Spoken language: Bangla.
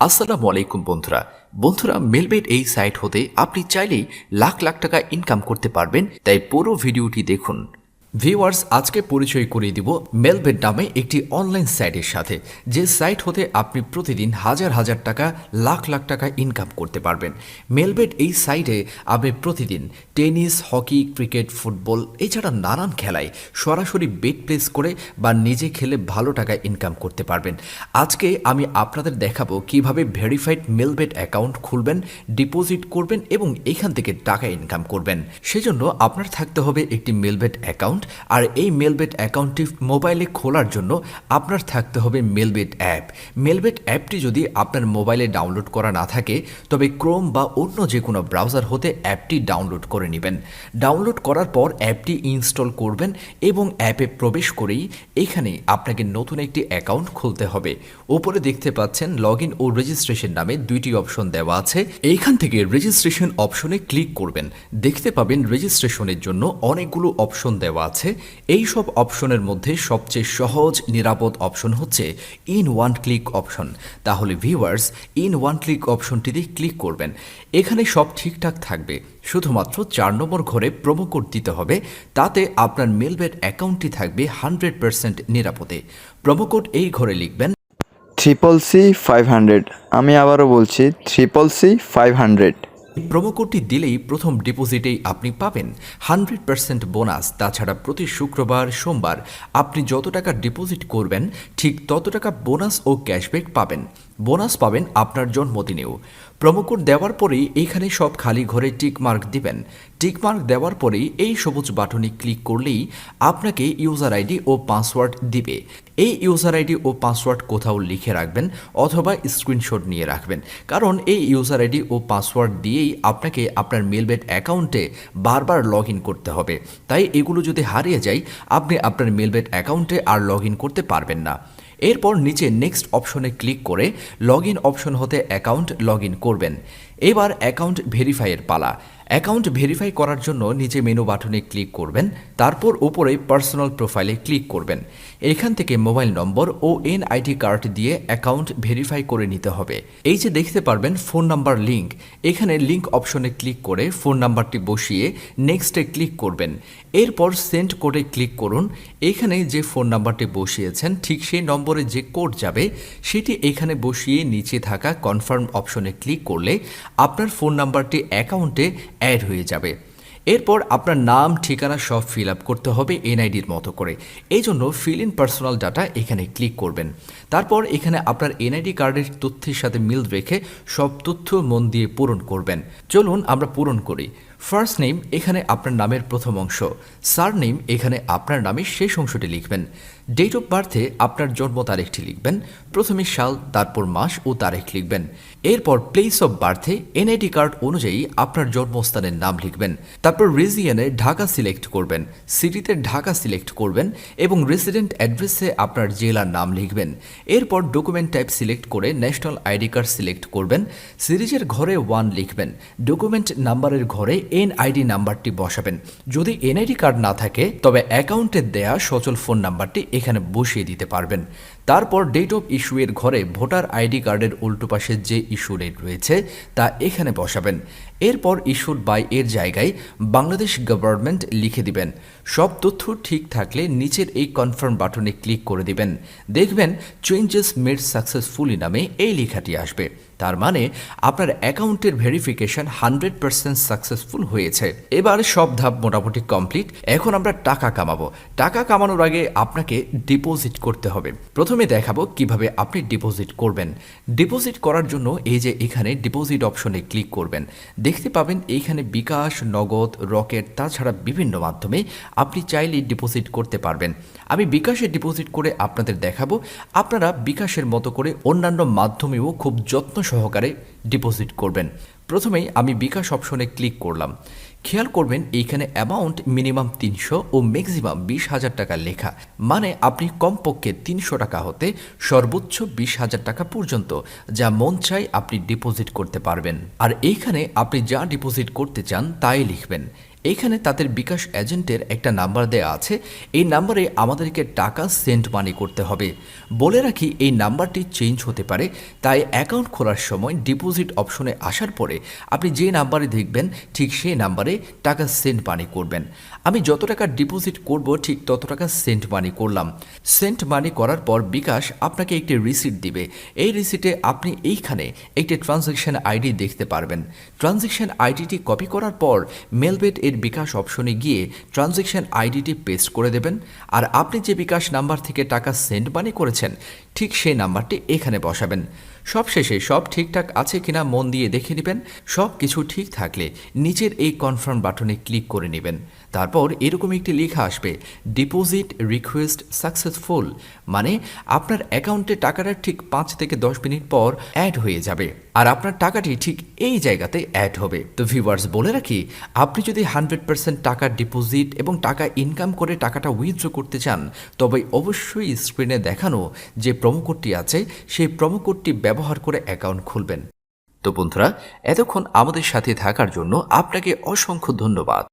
আসসালামু আলাইকুম বন্ধুরা। বন্ধুরা মেলবেট এই সাইট হতে আপনি চাইলেই লাখ লাখ টাকা ইনকাম করতে পারবেন, তাই পুরো ভিডিওটি দেখুন। ভিউয়ার্স, আজকে পরিচয় করিয়ে দিব মেলবেট নামে একটি অনলাইন সাইটের সাথে, যে সাইট হতে আপনি প্রতিদিন হাজার হাজার টাকা, লাখ লাখ টাকা ইনকাম করতে পারবেন। মেলবেট এই সাইটে আপনি প্রতিদিন টেনিস, হকি, ক্রিকেট, ফুটবল, এছাড়া নানান খেলায় সরাসরি বেট প্লেস করে বা নিজে খেলে ভালো টাকা ইনকাম করতে পারবেন। আজকে আমি আপনাদের দেখাবো কীভাবে ভেরিফাইড মেলবেট অ্যাকাউন্ট খুলবেন ডিপোজিট করবেন এবং এখান থেকে টাকা ইনকাম করবেন। সেজন্য আপনার থাকতে হবে একটি মেলবেট অ্যাকাউন্ট আর এই মেলবেট অ্যাকাউন্টটি মোবাইলে খোলার জন্য আপনার থাকতে হবে মেলবেট অ্যাপ মেলবেট অ্যাপটি যদি আপনার মোবাইলে ডাউনলোড করা না থাকে, তবে ক্রোম বা অন্য যে কোনো ব্রাউজার হতে অ্যাপটি ডাউনলোড করে নেবেন। ডাউনলোড করার পর অ্যাপটি ইনস্টল করবেন এবং অ্যাপে প্রবেশ করেই এখানে আপনাকে নতুন একটি অ্যাকাউন্ট খুলতে হবে। উপরে দেখতে পাচ্ছেন লগ ও রেজিস্ট্রেশন নামে দুইটি অপশন দেওয়া আছে। এইখান থেকে রেজিস্ট্রেশন অপশনে ক্লিক করবেন। দেখতে পাবেন রেজিস্ট্রেশনের জন্য অনেকগুলো অপশন দেওয়া আছে, এই সব অপশনের মধ্যে সবচেয়ে সহজ, নিরাপদ অপশন হচ্ছে ইন ওয়ান ক্লিক অপশন। তাহলে ভিউয়ার্স, ইন ওয়ান ক্লিক অপশনটিতে ক্লিক করবেন। এখানে সব ঠিকঠাক থাকবে। শুধুমাত্র চার নম্বর ঘরে প্রোমো কোড দিতে হবে। তাতে আপনার মেলবেট অ্যাকাউন্টটি থাকবে হান্ড্রেড পার্সেন্ট নিরাপদে। প্রোমো কোড এই ঘরে লিখবেন ট্রিপল সি ফাইভ হান্ড্রেড আমি আবারও বলছি triple C five hundred promo কোডটি দিলেই প্রথম ডিপোজিটেই আপনি পাবেন হান্ড্রেড পার্সেন্ট বোনাস, তাছাড়া প্রতি শুক্রবার, সোমবার আপনি যত টাকা ডিপোজিট করবেন, ঠিক তত টাকা বোনাস ও ক্যাশব্যাক পাবেন। বোনাস পাবেন আপনার জন্মদিনেও। প্রোমো কোড দেওয়ার পরেই এইখানে সব খালি ঘরে টিকমার্ক দিবেন। টিকমার্ক দেওয়ার পরেই এই সবুজ বাটনে ক্লিক করলেই আপনাকে ইউজার আইডি ও পাসওয়ার্ড দিবে। এই ইউজার আইডি ও পাসওয়ার্ড কোথাও লিখে রাখবেন অথবা স্ক্রিনশট নিয়ে রাখবেন। কারণ এই ইউজার আইডি ও পাসওয়ার্ড দিয়েই আপনাকে আপনার মেলবেট অ্যাকাউন্টে বারবার লগ করতে হবে। তাই এগুলো যদি হারিয়ে যায়, আপনি আপনার মেলবেট অ্যাকাউন্টে আর লগ করতে পারবেন না। এরপর নিচে নেক্সট অপশনে ক্লিক করে লগ ইন অপশন হতে অ্যাকাউন্ট লগ ইন করবেন। এবার অ্যাকাউন্ট ভেরিফাইয়ের পালা। অ্যাকাউন্ট ভেরিফাই করার জন্য নিচে মেনু বাটনে ক্লিক করবেন, তারপর উপরে পার্সোনাল প্রোফাইলে ক্লিক করবেন। এখান থেকে মোবাইল নম্বর ও এনআইডি কার্ড দিয়ে অ্যাকাউন্ট ভেরিফাই করে নিতে হবে। এই যে দেখতে পারবেন ফোন নাম্বার লিঙ্ক, এখানে লিঙ্ক অপশনে ক্লিক করে ফোন নাম্বারটি বসিয়ে নেক্সটে ক্লিক করবেন। এরপর সেন্ড কোডে ক্লিক করুন। এখানে যে ফোন নাম্বারটি বসিয়েছেন, ঠিক সেই নম্বরে যে কোড যাবে, সেটি এখানে বসিয়ে নিচে থাকা কনফার্ম অপশনে ক্লিক করলে আপনার ফোন নাম্বারটি অ্যাকাউন্টে অ্যাড হয়ে যাবে। এরপর আপনার নাম, ঠিকানা সব ফিল আপ করতে হবে এনআইডির মতো করে। এই জন্য ফিল ইন পার্সোনাল ডাটা এখানে ক্লিক করবেন। তারপর এখানে আপনার এনআইডি কার্ডের তথ্যের সাথে মিল রেখে সব তথ্য মন দিয়ে পূরণ করবেন। চলুন আমরা পূরণ করি। ফার্স্ট নেম এখানে আপনার নামের প্রথম অংশ। সার নেম এখানে আপনার নামের শেষ অংশটি লিখবেন। ডেট অফ বার্থে আপনার জন্ম তারিখটি লিখবেন। প্রথমে সাল, তারপর মাস ও তারিখ লিখবেন। এরপর প্লেস অফ বার্থে এনআইডি কার্ড অনুযায়ী আপনার জন্মস্থানের নাম লিখবেন। তারপর রিজিয়নে ঢাকা সিলেক্ট করবেন। সিটিতে ঢাকা সিলেক্ট করবেন এবং রেসিডেন্ট অ্যাড্রেসে আপনার জেলার নাম লিখবেন। এরপর ডকুমেন্ট টাইপ সিলেক্ট করে ন্যাশনাল আইডি কার্ড সিলেক্ট করবেন। সিরিজের ঘরে ওয়ান লিখবেন। ডকুমেন্ট নাম্বারের ঘরে এনআইডি নাম্বারটি বসাবেন। যদি এনআইডি কার্ড না থাকে, তবে অ্যাকাউন্টে দেয়া সচল ফোন নাম্বারটি এখানে বসিয়ে দিতে পারবেন। তারপর ডেট অফ ইস্যু এর ঘরে ভোটার আইডি কার্ডের উল্টো পাশে যে ইস্যু ডেট রয়েছে, তা এখানে বসাবেন। এরপর ইস্যুড বাই এর জায়গায় বাংলাদেশ গভর্নমেন্ট লিখে দিবেন। সব তথ্য ঠিক থাকলে নিচের এই কনফার্ম বাটনে ক্লিক করে দিবেন। দেখবেন চেঞ্জেস মেড সাকসেসফুলি নামে এই লেখাটি আসবে। তার মানে আপনার অ্যাকাউন্টের ভেরিফিকেশন হান্ড্রেড পার্সেন্ট সাকসেসফুল হয়েছে। এবার সব ধাপ মোটামুটি কমপ্লিট এখন আমরা টাকা কামাবো। টাকা কামানোর আগে আপনাকে ডিপোজিট করতে হবে। প্রথমে দেখাবো কীভাবে আপনি ডিপোজিট করবেন। ডিপোজিট করার জন্য এই যে এখানে ডিপোজিট অপশনে ক্লিক করবেন, দেখতে পাবেন এইখানে বিকাশ, নগদ, রকেট, তাছাড়া বিভিন্ন মাধ্যমে আপনি চাইলে ডিপোজিট করতে পারবেন। আমি বিকাশে ডিপোজিট করে আপনাদের দেখাবো। আপনারা বিকাশের মতো করে অন্যান্য মাধ্যমেও খুব যত্ন সহকারে ডিপোজিট করবেন। প্রথমেই আমি বিকাশ অপশনে ক্লিক করলাম। খেয়াল করবেন এইখানে অ্যামাউন্ট মিনিমাম তিনশো ও ম্যাক্সিমাম বিশ হাজার টাকা লেখা। মানে আপনি কমপক্ষে তিনশো টাকা হতে সর্বোচ্চ বিশ হাজার টাকা পর্যন্ত, যা মন চাই আপনি ডিপোজিট করতে পারবেন। আর এইখানে আপনি যা ডিপোজিট করতে চান তাই লিখবেন। এইখানে তাদের বিকাশ এজেন্টের একটা নাম্বার দেওয়া আছে। এই নাম্বারে আমাদেরকে টাকা সেন্ড মানি করতে হবে। বলে রাখি, এই নাম্বারটি চেঞ্জ হতে পারে। তাই অ্যাকাউন্ট খোলার সময় ডিপোজিট অপশনে আসার পরে আপনি যে নাম্বারে দেখবেন, ঠিক সেই নাম্বারে টাকা সেন্ড মানি করবেন। আমি যত টাকা ডিপোজিট করব, ঠিক তত টাকা সেন্ট মানি করলাম। সেন্ট মানি করার পর বিকাশ আপনাকে একটি রিসিট দিবে। এই রিসিটে আপনি এইখানে একটি ট্রানজ্যাকশন আইডি দেখতে পারবেন। ট্রানজ্যাকশন আইডিটি কপি করার পর মেলবেট এর বিকাশ অপশনে গিয়ে ট্রানজ্যাকশন আইডিটি পেস্ট করে দেবেন। আর আপনি যে বিকাশ নাম্বার থেকে টাকা সেন্ড মানি করেছেন, ঠিক সেই নাম্বারটি এখানে বসাবেন। সবশেষে সব ঠিকঠাক আছে কিনা মন দিয়ে দেখে নেবেন, সব কিছু ঠিক থাকলে নিচের এই কনফার্ম বাটনে ক্লিক করে নেবেন। তারপর এরকম একটি লেখা আসবে ডিপোজিট রিকোয়েস্ট সাকসেসফুল মানে আপনার অ্যাকাউন্টে টাকাটা ঠিক পাঁচ থেকে দশ মিনিট পর অ্যাড হয়ে যাবে আর আপনার টাকাটি ঠিক এই জায়গাতে অ্যাড হবে। তো ভিউয়ার্স বলে রাখি, আপনি যদি হান্ড্রেড পার্সেন্ট টাকা ডিপোজিট এবং টাকা ইনকাম করে টাকাটা উইথড্র করতে চান, তবে অবশ্যই স্ক্রিনে দেখানো যে প্রোমো কোডটি আছে, সেই প্রোমো কোডটি ব্যবহার করে অ্যাকাউন্ট খুলবেন। তো বন্ধুরা এতক্ষণ আমাদের সাথে থাকার জন্য আপনাকে অসংখ্য ধন্যবাদ।